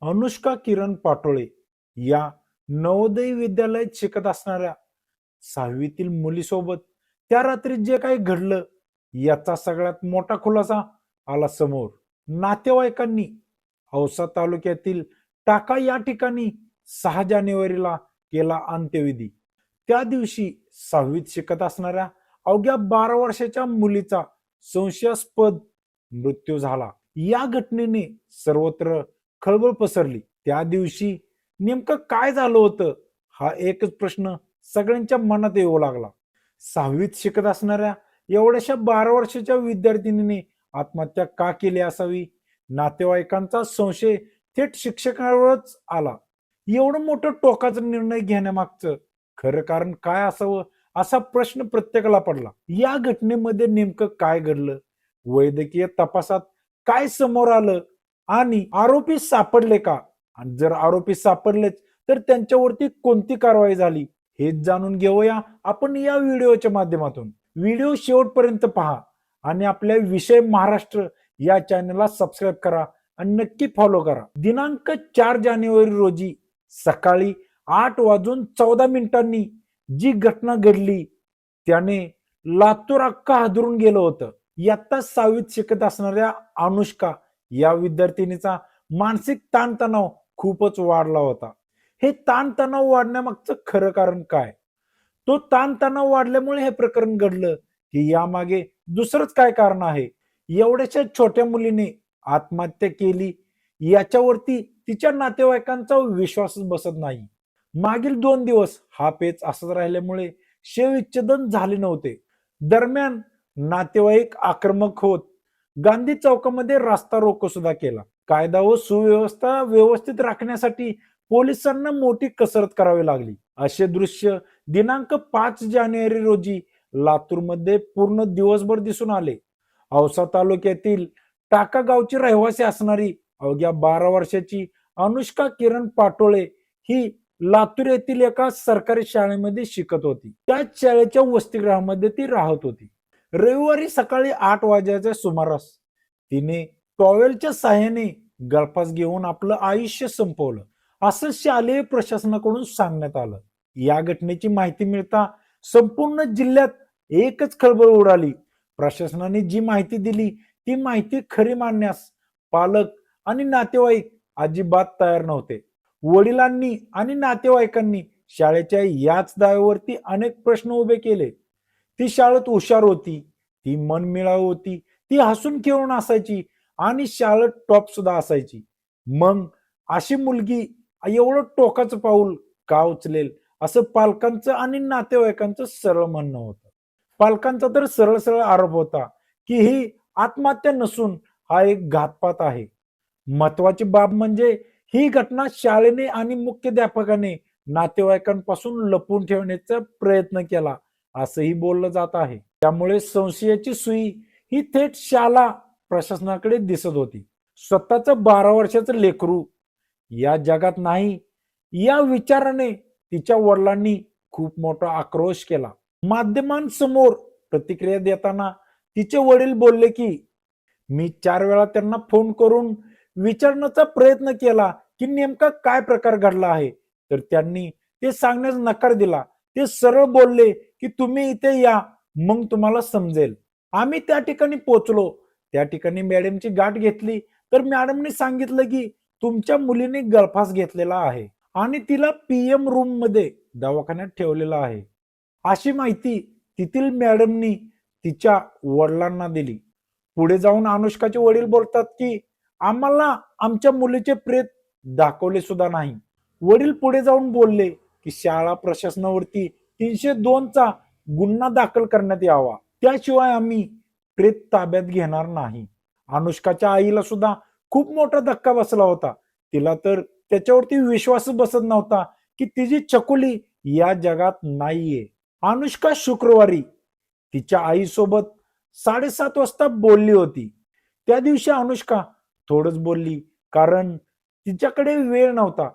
अनुष्का किरण पाटोळे या नवोदय विद्यालयात शिकत असणाऱ्या सहावीतील मुलीसोबत त्या रात्री जे काही घडलं याचा सगळ्यात मोठा खुलासा आला समोर. नातेवाईकांनी औसा तालुक्यातील टाका या ठिकाणी सहा जानेवारीला केला अंत्यविधी. त्या दिवशी सहावीत शिकत असणाऱ्या अवघ्या बारा वर्षाच्या मुलीचा संशयास्पद मृत्यू झाला. या घटनेने सर्वत्र खळबळ पसरली. त्या दिवशी नेमकं काय झालं होतं? हा एकच प्रश्न सगळ्यांच्या मनात येऊ लागला. सहावीत शिकत असणाऱ्या एवढ्याशा बारा वर्षाच्या विद्यार्थिनीने आत्महत्या का केली असावी? नातेवाईकांचा संशय थेट शिक्षकांवरच आला. एवढं मोठं टोकाचा निर्णय घेण्यामागचं खरं कारण काय असावं असा प्रश्न प्रत्येकाला पडला. या घटनेमध्ये नेमकं काय घडलं? वैद्यकीय तपासात काय समोर आलं? आणि आरोपी सापडले का? आणि जर आरोपी सापडलेच तर त्यांच्यावरती कोणती कारवाई झाली? हेच जाणून घेऊया आपण या व्हिडिओच्या माध्यमातून. व्हिडिओ शेवटपर्यंत पहा आणि आपल्या विषय महाराष्ट्र या चॅनलला सबस्क्राईब करा आणि नक्की फॉलो करा. दिनांक चार जानेवारी रोजी सकाळी आठ वाजून चौदा मिनिटांनी जी घटना घडली त्याने लातूर अख्खा हादरून गेलं होतं. इयत्ता सहावीत शिकत असणाऱ्या अनुष्का या विद्यार्थिनीचा मानसिक ताणतणाव खूपच वाढला होता. हे ताणतणाव वाढण्यामागचं खरं कारण काय? तो ताणतणाव वाढल्यामुळे हे प्रकरण घडलं की यामागे दुसरंच काय कारण आहे? एवढ्याशा छोट्या मुलीने आत्महत्या केली याच्यावरती तिच्या नातेवाईकांचा विश्वासच बसत नाही. मागील दोन दिवस हा पेच असत राहिल्यामुळे शेविच्छेदन झाले नव्हते. दरम्यान नातेवाईक आक्रमक होत गांधी चौकामध्ये रास्ता रोको सुद्धा केला. कायदा व सुव्यवस्था व्यवस्थित राखण्यासाठी पोलिसांना मोठी कसरत करावी लागली. असे दृश्य दिनांक पाच जानेवारी रोजी लातूरमध्ये पूर्ण दिवसभर दिसून आले. औसा तालुक्यातील टाका गावची रहिवासी असणारी अवघ्या बारा वर्षाची अनुष्का किरण पाटोळे ही लातूर येथील एका सरकारी शाळेमध्ये शिकत होती. त्याच शाळेच्या वसतिगृहामध्ये ती राहत होती. रविवारी सकाळी आठ वाजेच्या सुमारास. तिने टॉवेलच्या साह्याने गळफास घेऊन आपलं आयुष्य संपवलं असं शालेय प्रशासनाकडून सांगण्यात आलं. या घटनेची माहिती मिळता संपूर्ण जिल्ह्यात एकच खळबळ उडाली. प्रशासनाने जी माहिती दिली ती माहिती खरी मानण्यास पालक आणि नातेवाईक अजिबात तयार नव्हते. वडिलांनी आणि नातेवाईकांनी शाळेच्या याच दाव्यावरती अनेक प्रश्न उभे केले. ती शाळेत हुशार होती ती मनमिळाव होती ती हसून खेळून असायची आणि शाळेत टॉप सुद्धा असायची. मग अशी मुलगी एवढं टोकाचं पाऊल का उचलेल? असं पालकांचं आणि नातेवाईकांचं सरळ म्हणणं होतं. पालकांचा तर सरळ सरळ आरोप होता की ही आत्महत्या नसून हा एक घातपात आहे. महत्वाची बाब म्हणजे ही घटना शाळेने आणि मुख्याध्यापकाने नातेवाईकांपासून लपून ठेवण्याचा प्रयत्न केला. असंही बोललं जात आहे. त्यामुळे संशयाची सुई ही थेट शाला प्रशासनाकडे दिसत होती. स्वतःचं बारा वर्षाचं लेकरू या जगात नाही या विचाराने तिच्या वडिलांनी खूप मोठा आक्रोश केला. माध्यमांसमोर प्रतिक्रिया देताना तिचे वडील बोलले की मी चार वेळा त्यांना फोन करून विचारण्याचा प्रयत्न केला की नेमका काय प्रकार घडला आहे? तर त्यांनी ते सांगण्यास नकार दिला. ते सरळ बोलले की तुम्ही इथे या मग तुम्हाला समजेल. आम्ही त्या ठिकाणी पोचलो. त्या ठिकाणी मॅडमची गाठ घेतली. तर मॅडमने सांगितलं की तुमच्या मुलीने गळफास घेतलेला आहे आणि तिला पीएम रूममध्ये दवाखान्यात ठेवलेला आहे. अशी माहिती तिथील मॅडमनी तिच्या वडिलांना दिली. पुढे जाऊन अनुष्काचे वडील बोलतात की आम्हाला आमच्या मुलीचे प्रेत दाखवले सुद्धा नाही. वडील पुढे जाऊन बोलले की शाळा प्रशासनावरती तीनशे दोनचा गुन्हा दाखल करण्यात यावा. त्याशिवाय आम्ही प्रेत ताब्यात घेणार नाही. अनुष्काच्या आईला सुद्धा खूप मोठा धक्का बसला होता. तिला तर त्याच्यावरती विश्वासच बसत नव्हता की तिची चकुली या जगात नाहीये. अनुष्का शुक्रवारी तिच्या आईसोबत साडेसात वाजता बोलली होती. त्या दिवशी अनुष्का थोडंच बोलली कारण तिच्याकडे वेळ नव्हता.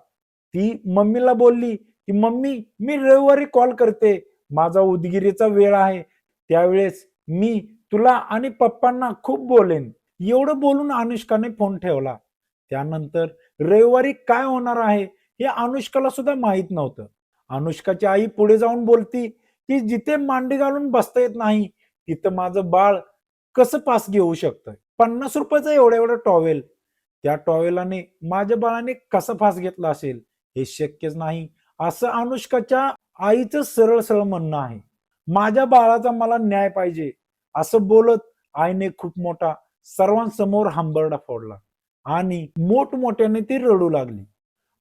ती मम्मीला बोलली की मम्मी मी रविवारी कॉल करते. माझा उदगिरीचा वेळ आहे. त्यावेळेस मी तुला आणि पप्पांना खूप बोलेन. एवढं बोलून अनुष्काने फोन ठेवला. त्यानंतर रविवारी काय होणार आहे हे अनुष्काला सुद्धा माहीत नव्हतं. अनुष्काची आई पुढे जाऊन बोलती की जिथे मांडी घालून बसता येत नाही तिथं माझं बाळ कसं पास घेऊ शकतं पन्नास रुपयाचं एवढं एवढं टॉवेल. त्या टॉवेलाने माझ्या बाळाने कसा फास घेतला असेल हे शक्यच नाही. असं अनुष्काच्या आईचं सरळ सरळ म्हणणं आहे. माझ्या बाळाचा मला न्याय पाहिजे असं बोलत आईने खूप मोठा सर्वांसमोर हंबरडा फोडला आणि मोठमोठ्याने ती रडू लागली.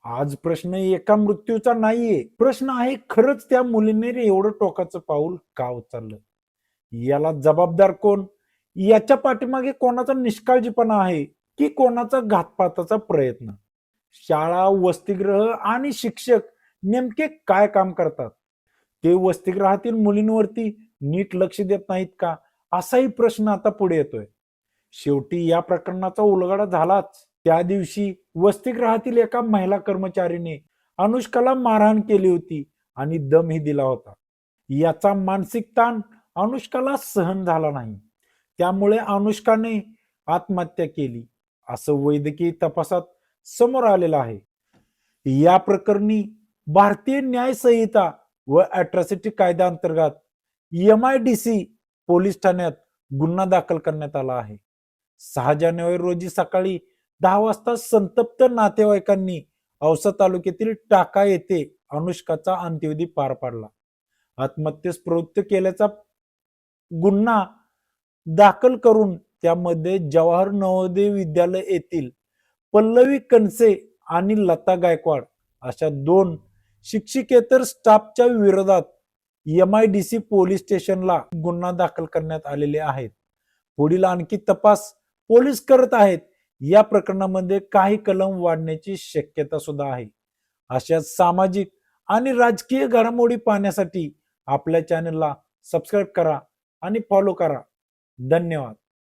आज प्रश्न एका मृत्यूचा नाहीये. प्रश्न आहे खरंच त्या मुलीने एवढं टोकाचं पाऊल का उचललं? याला जबाबदार कोण? याच्या पाठीमागे कोणाचा निष्काळजीपणा आहे की कोणाचा घातपाताचा प्रयत्न? शाळा वसतिगृह आणि शिक्षक नेमके काय काम करतात? ते वसतिगृहातील मुलींवरती नीट लक्ष देत नाहीत का? असाही प्रश्न आता पुढे येतोय. शेवटी या प्रकरणाचा उलगडा झालाच. त्या दिवशी वसतिगृहातील एका महिला कर्मचारीने अनुष्काला मारहाण केली होती आणि दमही दिला होता. याचा मानसिक ताण अनुष्काला सहन झाला नाही. त्यामुळे अनुष्काने आत्महत्या केली. असं वैद्यकीय तपासात समोर आलेलं आहे. या प्रकरणी भारतीय न्याय संहिता व अॅट्रॉसिटी कायद्याअंतर्गत M I D C police ठाण्यात गुन्हा दाखल करण्यात आला आहे. सहा जानेवारी रोजी सकाळी दहा वाजता संतप्त नातेवाईकांनी औसा तालुक्यातील टाका येथे अनुष्काचा अंत्यविधी पार पाडला. आत्महत्येस प्रवृत्त केल्याचा गुन्हा दाखल करून त्यामध्ये जवाहर नवोदय विद्यालय येथील पल्लवी कणसे आणि लता गायकवाड अशा दोन शिक्षिकेतर स्टाफच्या विरोधात M I D C police स्टेशनला गुन्हा दाखल करण्यात आलेले आहेत. पुढील आणखी तपास पोलीस करत आहेत. या प्रकरणामध्ये काही कलम वाढण्याची शक्यता सुद्धा आहे. अशा सामाजिक आणि राजकीय घडामोडी पाहण्यासाठी आपल्या चॅनलला सबस्क्राईब करा आणि फॉलो करा. धन्यवाद.